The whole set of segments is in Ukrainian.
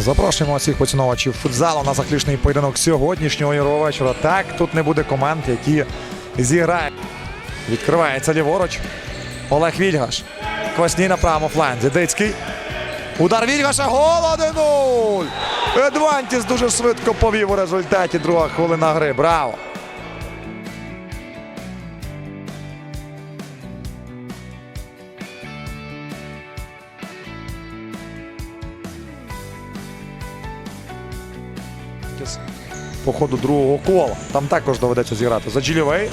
Запрошуємо всіх поціновувачів футзалу на заключний поєдинок сьогоднішнього ігрового вечора. Так, тут не буде команд, які зіграють. Відкривається ліворуч. Олег Вільгаш. Квасній на правому фланзі. Дицький. Удар Вільгаша. Гол 1-0. Едвантіс дуже швидко повів у результаті. Друга хвилина гри. Браво! По ходу другого кола. Там також доведеться зіграти. За Джилівей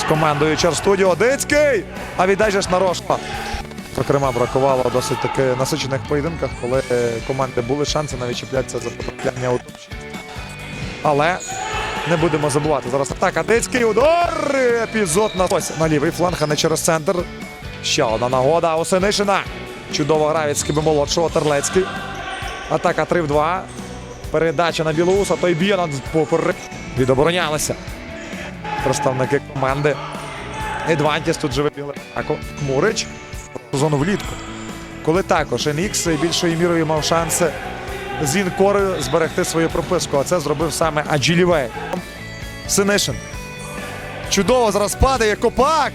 з командою Чарстудіо. Дицький! А віддай же ж нарошка. Зокрема, бракувало досить таки насичених поєдинках, коли команди були шанси навіть чіплятися за потрапляння у топ-6. Але не будемо забувати. Зараз атака. Дицький удар! Епізод на ось на лівий фланг, а не через центр. Ще одна нагода у Синишина. Чудово грає від Скиби молодшого Терлецький. Атака 3 в 2. Передача на Білоуса, той б'є над поперед. Відоборонялися. Представники команди. Едвантіс тут вибігли. Ако Мурич. Зону влітку. Коли також Енікс більшою мірою мав шанси з інкорою зберегти свою прописку. А це зробив саме Аджилівей. Синишин. Чудово зараз падає Копак.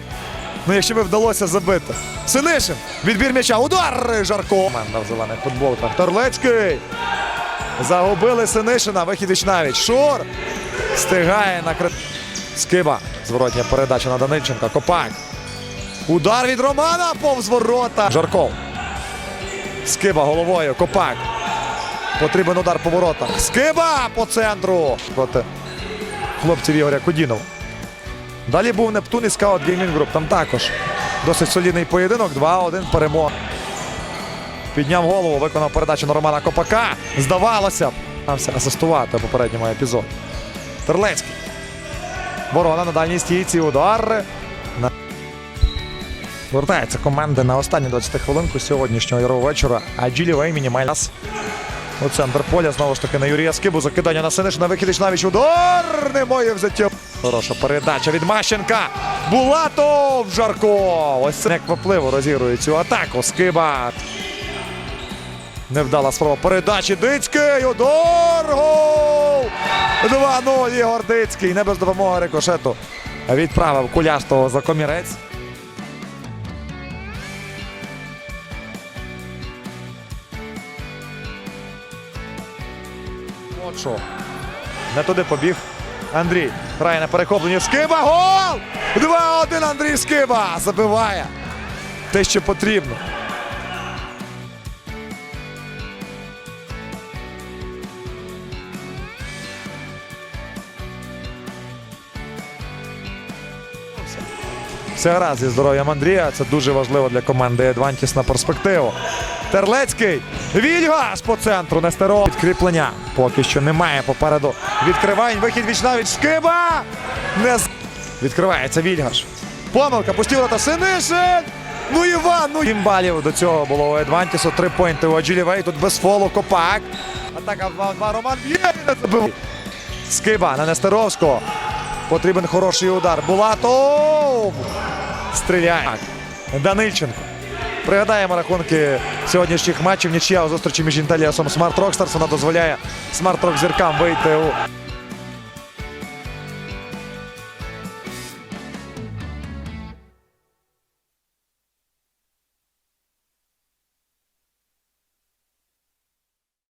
Ну, якщо би вдалося забити. Синишин. Відбір м'яча. Удар! Жарко. Команда в зелених футболках. Торлецький. Загубили Синишина. Вихід Ічнавіч. Шур. Стигає на кри... Скиба. Зворотня передача на Данильченка. Копак. Удар від Романа повз ворота. Жарков. Скиба головою. Копак. Потрібен удар по воротах. Скиба по центру. Проти хлопців Ігоря Кудінова. Далі був Нептун і Скаут Геймінг Груп. Там також досить солідний поєдинок. 2-1 перемога. Підняв голову, виконав передачу на Романа Копака. Здавалося б, намагався асистувати у попередньому епізоді. Терлецький. Ворона на дальній стійці. Удар. На... Вертається команда на останню 20 хвилинку сьогоднішнього ігрового вечора. А Джилівей мінімальний нас. У центр поля знову ж таки на Юрія Скибу. Закидання на Синишина. Вихід Ічнавіч. Удар! Не моє взяття. Хороша передача від Мащенка. Булатов Жарко. Ось це неквапливо розігрує цю атаку. Скиба. Невдала спроба передачі. Дицький. Удар! Гол! 2-0 Ігор Дицький. Не без допомоги рикошету. Відправив кулястого за комірець. Що. Не туди побіг Андрій. Грає на перехопленні. Скиба. Гол! 2-1 Андрій Скиба. Забиває. Те, що потрібно. Все гаразд зі здоров'ям Андрія. Це дуже важливо для команди Едвантіс на перспективу. Терлецький. Вільгаш по центру. Нестеров. Підкріплення. Поки що немає попереду. Відкривань. Вихід вічнавіч. Скиба. Не з- Відкривається Вільгаш. Помилка. Пусті ворота. Синишин. Ну Іван. Ну Сім балів до цього було у Едвантісу. Три поінти у Аджилівей. Тут без фолу. Копак. Атака 2-2. Роман б'є. Скиба на Нестеровського. Потрібен хороший удар. Булатов! Стріляє. Данильченко. Пригадаємо рахунки сьогоднішніх матчів. Нічия у зустрічі між Інтеліасом Смарт Рокстарс. Вона дозволяє Смарт Рок зіркам вийти у